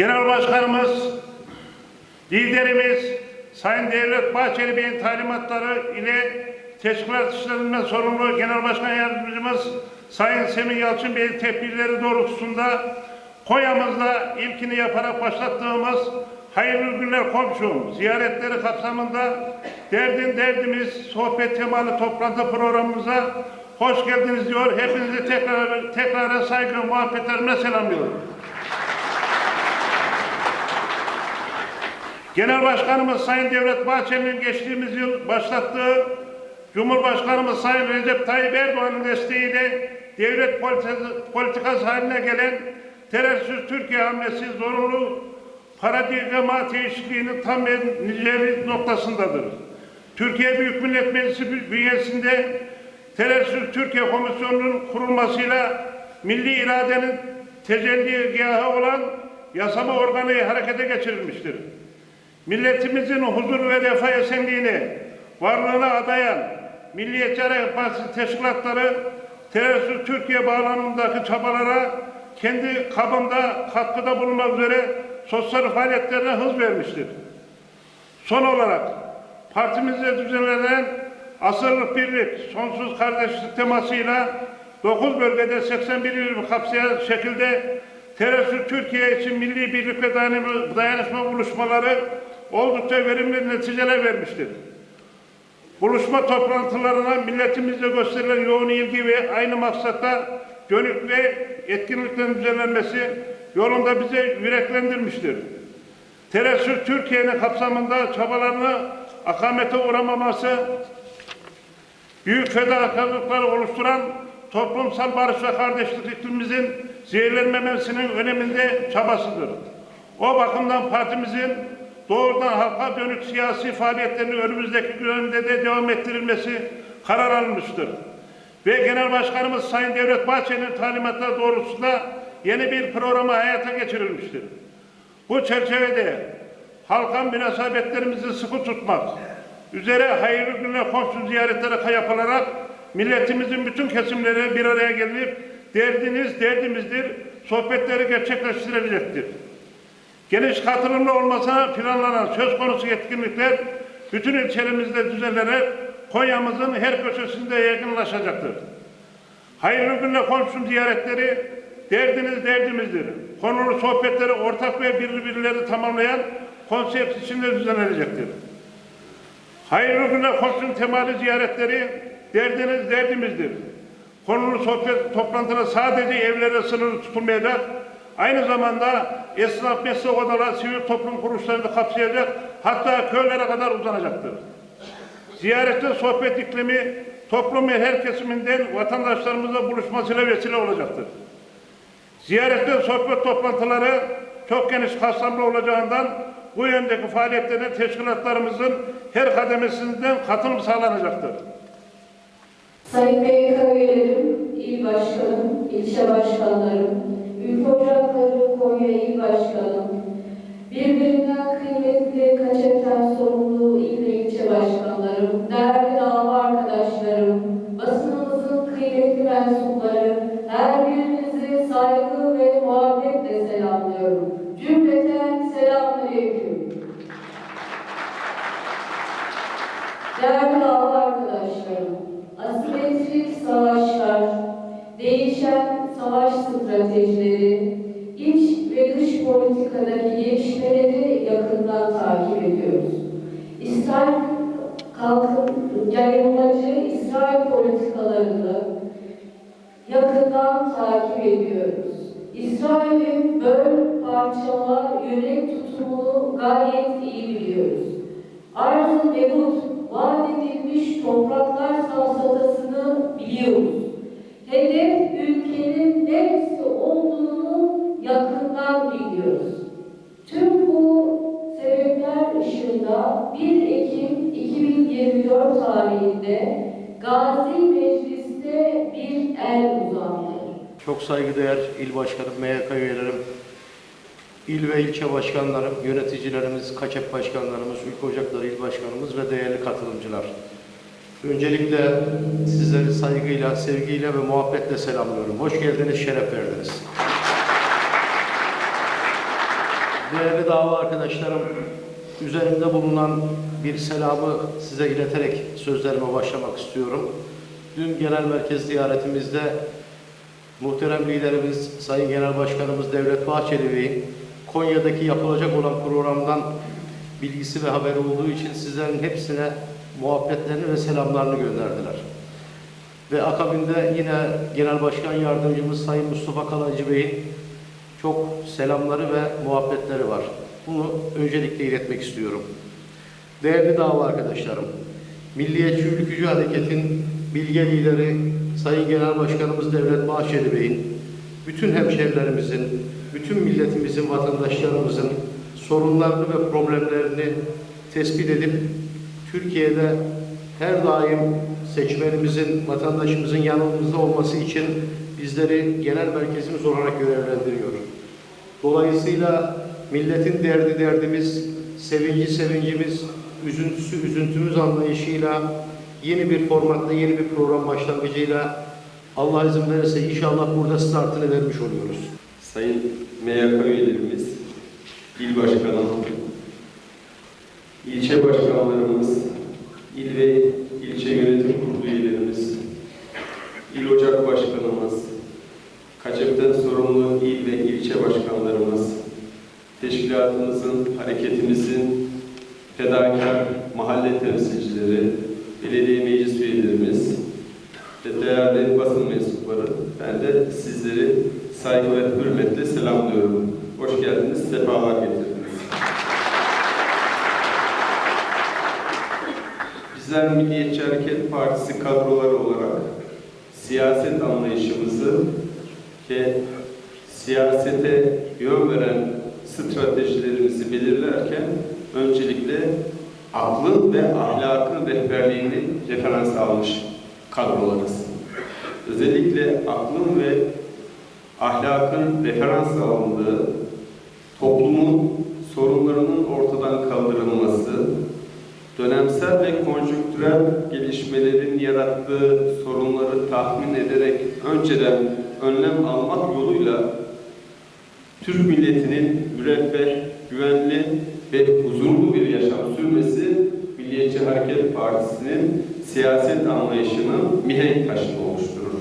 Genel Başkanımız, liderimiz Sayın Devlet Bahçeli Bey'in talimatları ile teşkilat işlerinden sorumlu Genel Başkan Yardımcımız Sayın Semih Yalçın Bey'in tedbirleri doğrultusunda Konya'mızda ilkini yaparak başlattığımız Hayırlı Günler Komşum ziyaretleri kapsamında Derdin Derdimiz sohbet temalı toplantı programımıza hoş geldiniz diyor. Hepinizi tekrar tekrar saygı muhabbetlerimle selamlıyorum. Genel Başkanımız Sayın Devlet Bahçeli'nin geçtiğimiz yıl başlattığı Cumhurbaşkanımız Sayın Recep Tayyip Erdoğan'ın desteğiyle devlet politikası, politikası haline gelen terörsüz Türkiye hamlesi zorunlu paradigma değişikliğinin tam ve niceli noktasındadır. Türkiye Büyük Millet Meclisi bünyesinde terörsüz Türkiye Komisyonu'nun kurulmasıyla milli iradenin tecelligahı olan yasama organı harekete geçirilmiştir milletimizin huzur ve refah esenliğini varlığına adayan Milliyetçi Hareket teşkilatları terörsüz Türkiye bağlamındaki çabalara kendi kabında katkıda bulunmak üzere sosyal faaliyetlerine hız vermiştir. Son olarak partimizde düzenlenen asırlık birlik, sonsuz kardeşlik temasıyla 9 bölgede 81 il kapsayan şekilde terörsüz Türkiye için milli birlik ve dayanışma buluşmaları oldukça verimli neticeler vermiştir. Buluşma toplantılarına milletimizle gösterilen yoğun ilgi ve aynı maksatta dönük ve etkinliklerin düzenlenmesi yolunda bize yüreklendirmiştir. Terörsüz Türkiye'nin kapsamında çabalarını akamete uğramaması, büyük fedakarlıklar oluşturan toplumsal barış ve kardeşlik iklimimizin zehirlenmemesinin öneminde çabasıdır. O bakımdan partimizin doğrudan halka dönük siyasi faaliyetlerini önümüzdeki dönemde de devam ettirilmesi karar alınmıştır. Ve Genel Başkanımız Sayın Devlet Bahçeli'nin talimatları doğrultusunda yeni bir programı hayata geçirilmiştir. Bu çerçevede halka münasebetlerimizi sıkı tutmak üzere hayırlı günler komşu ziyaretleri yapılarak milletimizin bütün kesimleri bir araya gelip derdiniz derdimizdir sohbetleri gerçekleştirilecektir. Geniş katılımlı olmasına planlanan söz konusu etkinlikler bütün ilçelerimizde düzenlenerek Konya'mızın her köşesinde yaygınlaşacaktır. Hayırlı günler komşum ziyaretleri derdiniz derdimizdir. Konulu sohbetleri ortak ve birbirleri tamamlayan konsept içinde düzenlenecektir. Hayırlı günler komşum temalı ziyaretleri derdiniz derdimizdir. Konulu sohbet toplantıları sadece evlere sınırlı tutulmayacak, aynı zamanda esnaf meslek odaları, sivil toplum kuruluşlarını kapsayacak, hatta köylere kadar uzanacaktır. Ziyaretin sohbet iklimi toplumun her kesiminden vatandaşlarımızla buluşmasıyla vesile olacaktır. Ziyaretin sohbet toplantıları çok geniş kapsamlı olacağından bu yöndeki faaliyetlerine teşkilatlarımızın her kademesinden katılım sağlanacaktır. Sayın BYK üyelerim, il başkanım, ilçe başkanlarım, ülke ocakları Konya il başkanım, birbirinden kıymetli kaçaktan sorumlu il ve ilçe başkanlarım, değerli dava arkadaşlarım, basınımızın kıymetli mensupları, her birinizi saygı ve muhabbetle selamlıyorum. Cümleten selamünaleyküm. Değerli dava arkadaşlarım, asimetrik savaşlar, değişen savaş stratejileri, iç ve dış politikadaki gelişmeleri yakından takip ediyoruz. İsrail kalkın, yayılmacı İsrail politikalarını yakından takip ediyoruz. İsrail'in böl, parçala, yönet tutumunu gayet iyi biliyoruz. Arz-ı Yahut vaat edilmiş topraklar safsatasını biliyoruz. Hedef ışığında 1 Ekim 2024 tarihinde Gazi Meclis'te bir el uzandı. Çok saygıdeğer il başkanım, MYK üyelerim, il ve ilçe başkanlarım, yöneticilerimiz, kaçak başkanlarımız, ülke ocakları il başkanımız ve değerli katılımcılar. Öncelikle sizleri saygıyla, sevgiyle ve muhabbetle selamlıyorum. Hoş geldiniz, şeref verdiniz. Değerli dava arkadaşlarım, üzerimde bulunan bir selamı size ileterek sözlerime başlamak istiyorum. Dün genel merkez ziyaretimizde muhterem liderimiz, Sayın Genel Başkanımız Devlet Bahçeli Bey'in Konya'daki yapılacak olan programdan bilgisi ve haberi olduğu için sizlerin hepsine muhabbetlerini ve selamlarını gönderdiler. Ve akabinde yine Genel Başkan Yardımcımız Sayın Mustafa Kalancı Bey'in çok selamları ve muhabbetleri var. Bunu öncelikle iletmek istiyorum. Değerli dava arkadaşlarım, Milliyetçi Ülkücü Hareket'in bilge lideri Sayın Genel Başkanımız Devlet Bahçeli Bey'in, bütün hemşehrilerimizin, bütün milletimizin, vatandaşlarımızın sorunlarını ve problemlerini tespit edip Türkiye'de her daim seçmenimizin, vatandaşımızın yanımızda olması için bizleri genel merkezimiz olarak görevlendiriyor. Dolayısıyla milletin derdi derdimiz, sevinci sevincimiz, üzüntüsü üzüntümüz anlayışıyla yeni bir formatta, yeni bir program başlangıcıyla Allah izin verirse inşallah burada startını vermiş oluyoruz. Sayın MYK üyelerimiz, il başkanım, ilçe başkanlarımız, il ve ilçe yönetim kurulu üyelerimiz, il ocak başkanımız, Kaçep'ten sorumlu il ve ilçe başkanlarımız, teşkilatımızın, hareketimizin fedakar mahalle temsilcileri, belediye meclis üyelerimiz ve değerli basın mensupları, ben de sizleri saygı ve hürmetle selamlıyorum. Hoş geldiniz, sefalar getirdiniz. Bizler Milliyetçi Hareket Partisi kadroları olarak siyaset anlayışımızı ve siyasete yön veren stratejilerimizi belirlerken öncelikle aklın ve ahlakın rehberliğini referans almış kadrolarız. Özellikle aklın ve ahlakın referans alındığı, toplumun sorunlarının ortadan kaldırılması, dönemsel ve konjonktürel gelişmelerin yarattığı sorunları tahmin ederek önceden önlem almak yoluyla Türk milletinin müreffeh, güvenli ve huzurlu bir yaşam sürmesi Milliyetçi Hareket Partisi'nin siyaset anlayışının mihenk taşını oluşturur.